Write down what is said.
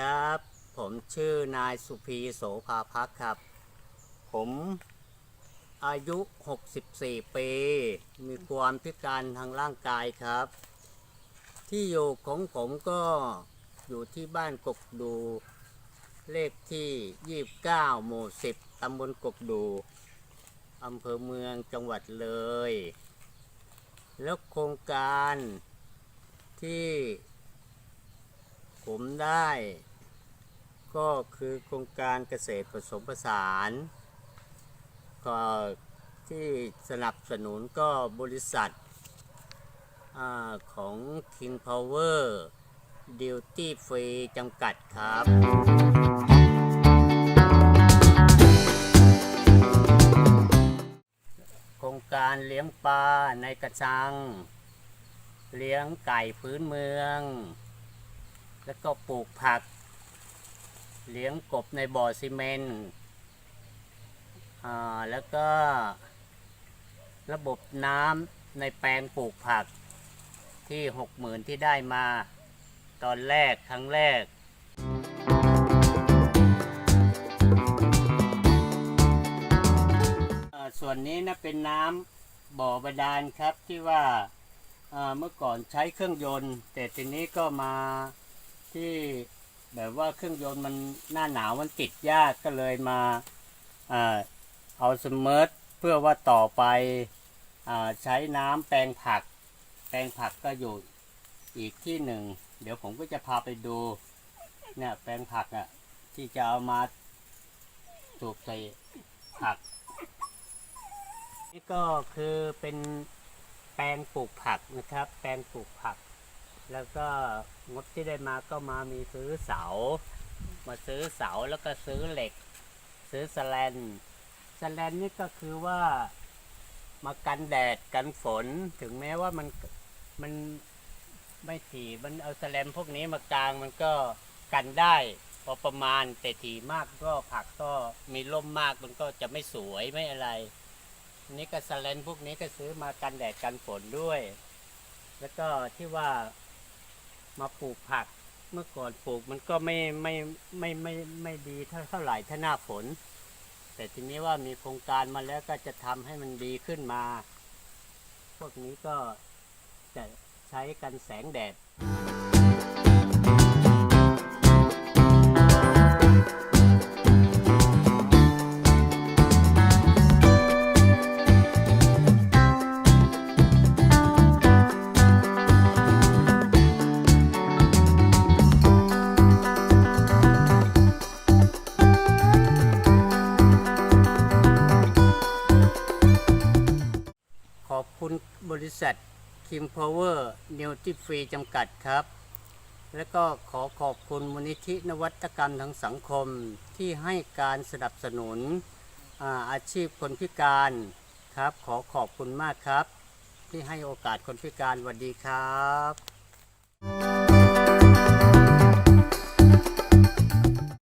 ครับ ผมชื่อนายสุพีโสภาพักครับ ผมอายุ 64 ปี มีความพิการทางร่างกายครับ ที่อยู่ของผมก็อยู่ที่บ้านกกดู เลขที่ 29 หมู่ 10 ตำบลกกดู อำเภอเมืองจังหวัดเลย แล้วโครงการที่ ผมได้ ก็คือโครงการเกษตรผสมผสานก็ที่สนับสนุนก็บริษัทอของ King Power Duty Free จำกัดครับโครงการเลี้ยงปลาในกระชัง เลี้ยงไก่พื้นเมือง แล้วก็ปลูกผัก เลี้ยงกบในบ่อซีเมนต์อ่าแล้วก็ระบบน้ำในแปลงปลูกผักที่หกหมื่นที่ได้มาตอนแรกครั้งแรกส่วนนี้นะเป็นน้ำบ่อบาดาลครับที่ว่าเมื่อก่อนใช้เครื่องยนต์ แต่ทีนี้ก็มา ที่แบบว่าเครื่องยนต์มันหน้าหนาวมันติดยากก็เลยมาเอาสมมติเพื่อว่าต่อไปอใช้น้ำแปลงผัก แปลงผักก็อยู่อีกที่หนึ่ง เดี๋ยวผมก็จะพาไปดูเนี่ยแปลงผักอะ่ะที่จะเอามาสูบใส่ผัก นี่ก็คือเป็นแปลงปลูกผักนะครับ แปลงปลูกผัก แล้วก็งบที่ได้มาก็มามีซื้อเสา มาซื้อเสาแล้วก็ซื้อเหล็ก ซื้อสแลนสแลนนี่ก็คือว่ามากันแดดกันฝนถึงแม้ว่ามันมันไม่ถี่มันเอาสแลนพวกนี้มากางมันก็กันได้พอประมาณแต่ถี่มากก็ผักก็มีร่มมากมันก็จะไม่สวยไม่อะไร นี่ก็สแลนพวกนี้ก็ซื้อมากันแดดกันฝนด้วย แล้วก็ที่ว่า มาปลูกผัก เมื่อก่อนปลูกมันก็ไม่ไม่ไม่ไม่ไม่ดีเท่าเท่าไหร่ถ้าหน้าฝน แต่ทีนี้ว่ามีโครงการมาแล้วก็จะทำให้มันดีขึ้นมา พวกนี้ก็จะใช้กันแสงแดด คุณบริษัท King Power n e w t i Free จำกัดครับ และก็ขอขอบคุณมูลนิธินวัตกรรมทางสังคมที่ให้การสนับสนุนอาอาชีพคนพิการครับ ขอขอบคุณมากครับ ที่ให้โอกาสคนพิการสวัสดีครับ